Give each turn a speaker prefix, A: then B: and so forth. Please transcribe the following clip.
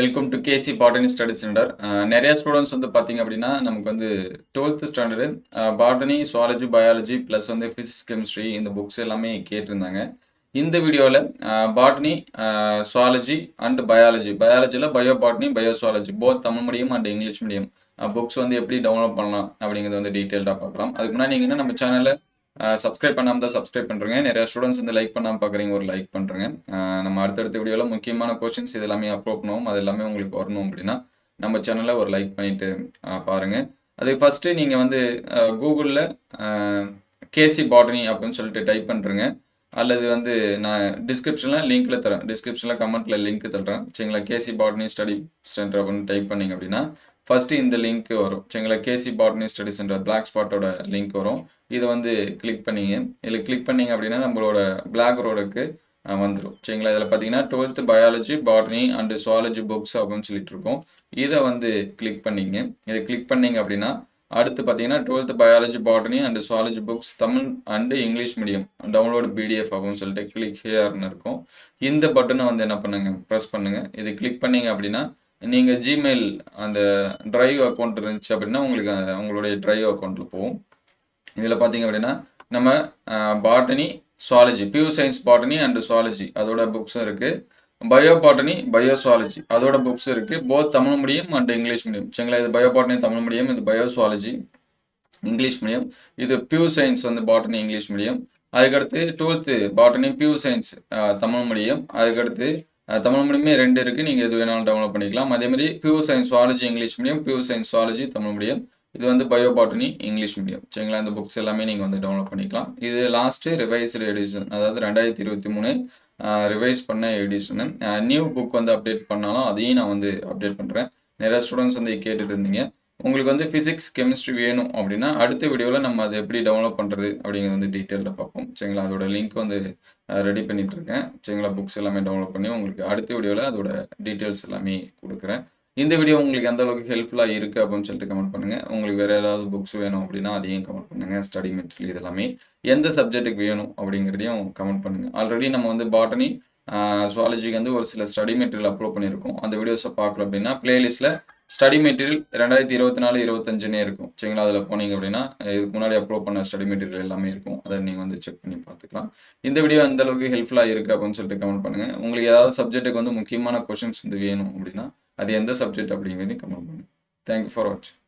A: Welcome to K C botany study centre நிறைய students வந்து பார்த்தீங்க அப்படின்னா நமக்கு வந்து twelfth standard botany zoology biology plus வந்து ஃபிசிக்ஸ் கெமிஸ்ட்ரி இந்த புக்ஸ் எல்லாமே கேட்டிருந்தாங்க. இந்த வீடியோவில் botany zoology and biology பயாலஜியில் bio botany bio zoology both Tamil medium and English medium books வந்து எப்படி டவுன்லோட் பண்ணலாம் அப்படிங்கிறது வந்து டீட்டெயில்டாக பார்க்கலாம். அதுக்கு முன்னாடி நீங்கள் என்ன நம்ம சேனலில் சப்ஸ்கிரைப் பண்ணாமல் தான் சப்ஸ்கிரைப் பண்ணுறேங்க நிறைய ஸ்டூடெண்ட்ஸ் வந்து லைக் பண்ணாமல் பார்க்குறீங்க ஒரு லைக் பண்ணுறேங்க நம்ம அடுத்தடுத்த வீடியோவில் முக்கியமான கொஷின்ஸ் இது எல்லாமே அப்ரோவ் பண்ணுவோம். அது எல்லாமே உங்களுக்கு வரணும் அப்படின்னா நம்ம சேனலில் ஒரு லைக் பண்ணிவிட்டு பாருங்கள் அது ஃபஸ்ட்டு நீங்கள் வந்து கூகுளில் கேசி பாட்னி அப்படின்னு சொல்லிட்டு டைப் பண்ணுறேங்க அல்லது வந்து நான் டிஸ்கிரிப்ஷனில் லிங்க்கில் தரேன். டிஸ்கிரிப்ஷனில் கமெண்ட்டில் லிங்க் தரேன் சரிங்களா? K C botany study centre அப்படின்னு டைப் பண்ணிங்க அப்படின்னா ஃபஸ்ட்டு இந்த லிங்க் வரும். சரிங்களா K C botany study centre blog ஸ்பாட்டோட link வரும். இதை வந்து கிளிக் பண்ணிங்க. இதில் கிளிக் பண்ணிங்க அப்படின்னா நம்மளோட பிளாக் ரோடுக்கு வந்துடும் சரிங்களா? இதில் பார்த்தீங்கன்னா twelfth biology botany and zoology books அப்படின்னு சொல்லிட்டு இருக்கோம். இதை வந்து கிளிக் பண்ணிங்க. இதை கிளிக் பண்ணிங்க அப்படின்னா அடுத்து பார்த்தீங்கன்னா twelfth biology botany and zoology books Tamil and English medium download PDF அப்படின்னு சொல்லிட்டு கிளிக் ஹியர்னு இருக்கும். இந்த பட்டனை வந்து என்ன பண்ணுங்க? ப்ரெஸ் பண்ணுங்க. இது கிளிக் பண்ணீங்க அப்படின்னா நீங்கள் ஜிமெயில் அந்த ட்ரைவ் அக்கௌண்ட் இருந்துச்சு அப்படின்னா உங்களுக்கு உங்களுடைய ட்ரைவ் அக்கௌண்ட்டில் போகும். இதில் பார்த்தீங்க அப்படின்னா நம்ம botany zoology pure science botany and zoology அதோட புக்ஸும் இருக்குது பயோ பாட்டனி பயோ சுவாலஜி அதோட புக்ஸ் இருக்குது both Tamil medium and English medium சரிங்களா? இது பயோ பாட்டனி தமிழ் மீடியம் இது பயோ சுவாலஜி இங்கிலீஷ் மீடியம் இது பியூ சயின்ஸ் வந்து பாட்டனி இங்கிலீஷ் மீடியம் அதுக்கடுத்து twelfth botany pure science Tamil medium அதுக்கடுத்து தமிழ் மீடியமே ரெண்டு இருக்குது நீங்கள் எது வேணாலும் டவுன்லோட் பண்ணிக்கலாம். அதேமாதிரி pure science zoology English medium pure science zoology Tamil medium இது வந்து பயோ பாட்டனி இங்கிலீஷ் மீடியம் சரிங்களா? இந்த புக்ஸ் எல்லாமே நீங்கள் வந்து டவுன்லோட் பண்ணிக்கலாம். இது லாஸ்ட்டு ரிவைஸ்டு எடிஷன் அதாவது ரெண்டாயிரத்தி இருபத்தி மூணு ரிவைஸ் பண்ண எடிஷனு நியூ புக் வந்து அப்டேட் பண்ணாலும் அதையும் நான் வந்து அப்டேட் பண்ணுறேன் நிறைய ஸ்டூடெண்ட்ஸ் வந்து கேட்டுட்டு இருந்தீங்க. உங்களுக்கு வந்து ஃபிசிக்ஸ் கெமிஸ்ட்ரி வேணும் அப்படின்னா அடுத்த வீடியோவில் நம்ம அதை எப்படி டவுன்லோட் பண்ணுறது அப்படிங்கிறது வந்து டீட்டெயிலில் பார்ப்போம். சரிங்களா? அதோட லிங்க் வந்து ரெடி பண்ணிகிட்ருக்கேன் இருக்கேன் சரிங்களா? புக்ஸ் எல்லாமே டவுன்லோட் பண்ணி உங்களுக்கு அடுத்த வீடியோவில் அதோட டீட்டெயில்ஸ் எல்லாமே கொடுக்குறேன். இந்த வீடியோ உங்களுக்கு எந்த அளவுக்கு ஹெல்ப்ஃபுல்லாக இருக்குது அப்படின்னு சொல்லிட்டு கமெண்ட் பண்ணுங்கள் உங்களுக்கு வேறு ஏதாவது புக்ஸ் வேணும் அப்படின்னா அதையும் கமெண்ட் பண்ணுங்கள் ஸ்டடி மெட்டீரியல் இதெல்லாமே எந்த சப்ஜெக்ட்டுக்கு வேணும் அப்படிங்கிறதையும் கமெண்ட் பண்ணுங்கள் ஆல்ரெடி நம்ம வந்து பாட்டனி சுவாலஜிக்கு வந்து ஒரு சில ஸ்டடி மெட்டீரியல் அப்லோட் பண்ணியிருக்கோம். அந்த வீடியோஸை பார்க்கல அப்படின்னா பிளேலிஸ்ட்டில் ஸ்டடி மெட்டீரியல் ரெண்டாயிரத்தி இருபத்தி நாலு இருபத்தஞ்சுனே இருக்கும். சரிங்களா? அதில் போனீங்க அப்படின்னா இதுக்கு முன்னாடி அப்லோட் பண்ண ஸ்டடி மெட்டீரியல் எல்லாமே இருக்கும். அதை நீங்கள் வந்து செக் பண்ணி பார்த்துக்கலாம். இந்த வீடியோ அந்த அளவுக்கு ஹெல்ப்ஃபுல்லாக இருக்குது அப்படின்னு சொல்லிட்டு கமெண்ட் பண்ணுங்கள் உங்களுக்கு ஏதாவது சப்ஜெக்ட்டுக்கு வந்து முக்கியமான கொஷின்ஸ் வந்து வேணும் அப்படின்னா அது எந்த சப்ஜெக்ட் அப்படிங்கிறதையும் கமெண்ட் பண்ணுங்கள் தேங்க்யூ ஃபார் வாட்சிங்